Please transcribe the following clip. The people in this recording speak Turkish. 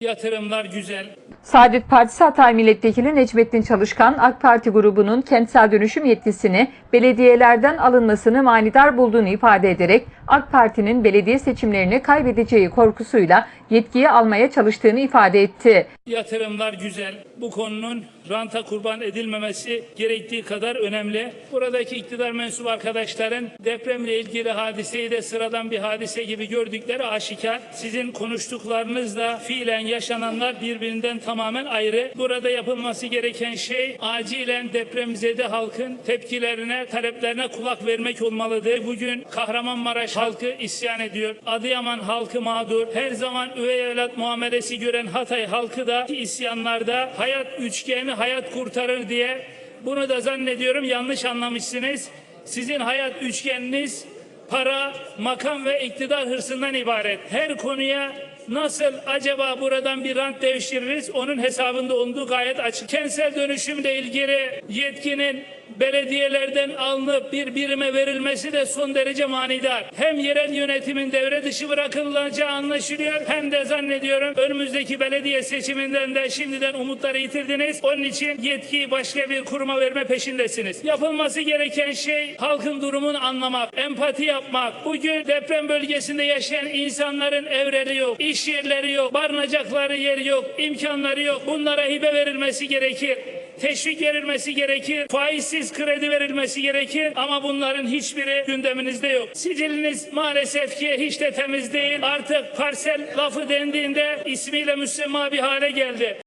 Yatırımlar güzel. Saadet Partisi Hatay Milletvekili Necmettin Çalışkan, AK Parti grubunun kentsel dönüşüm yetkisini belediyelerden alınmasını manidar bulduğunu ifade ederek AK Parti'nin belediye seçimlerini kaybedeceği korkusuyla yetkiyi almaya çalıştığını ifade etti. Yatırımlar güzel. Bu konunun ranta kurban edilmemesi gerektiği kadar önemli. Buradaki iktidar mensubu arkadaşların depremle ilgili hadiseyi de sıradan bir hadise gibi gördükleri aşikar. Sizin konuştuklarınızla fiilen yaşananlar birbirinden tamamen ayrı. Burada yapılması gereken şey acilen depremzede halkın tepkilerine, taleplerine kulak vermek olmalıdır. Bugün Kahramanmaraş halkı isyan ediyor. Adıyaman halkı mağdur. Her zaman üvey evlat muamelesi gören Hatay halkı da isyanlarda hayat üçgeni hayat kurtarır diye bunu da zannediyorum yanlış anlamışsınız. Sizin hayat üçgeniniz para, makam ve iktidar hırsından ibaret. Her konuya nasıl acaba buradan bir rant devşiririz onun hesabında olduğu gayet açık. Kentsel dönüşümle ilgili yetkinin belediyelerden alınıp bir birime verilmesi de son derece manidar. Hem yerel yönetimin devre dışı bırakılacağı anlaşılıyor hem de zannediyorum önümüzdeki belediye seçiminden de şimdiden umutları yitirdiniz. Onun için yetkiyi başka bir kuruma verme peşindesiniz. Yapılması gereken şey halkın durumunu anlamak, empati yapmak. Bugün deprem bölgesinde yaşayan insanların evleri yok, iş yerleri yok, barınacakları yer yok, imkanları yok. Bunlara hibe verilmesi gerekir teşvik verilmesi gerekir, faizsiz kredi verilmesi gerekir ama bunların hiçbiri gündeminizde yok. Siciliniz maalesef ki hiç de temiz değil. Artık parsel lafı dendiğinde ismiyle müsemma bir hale geldi.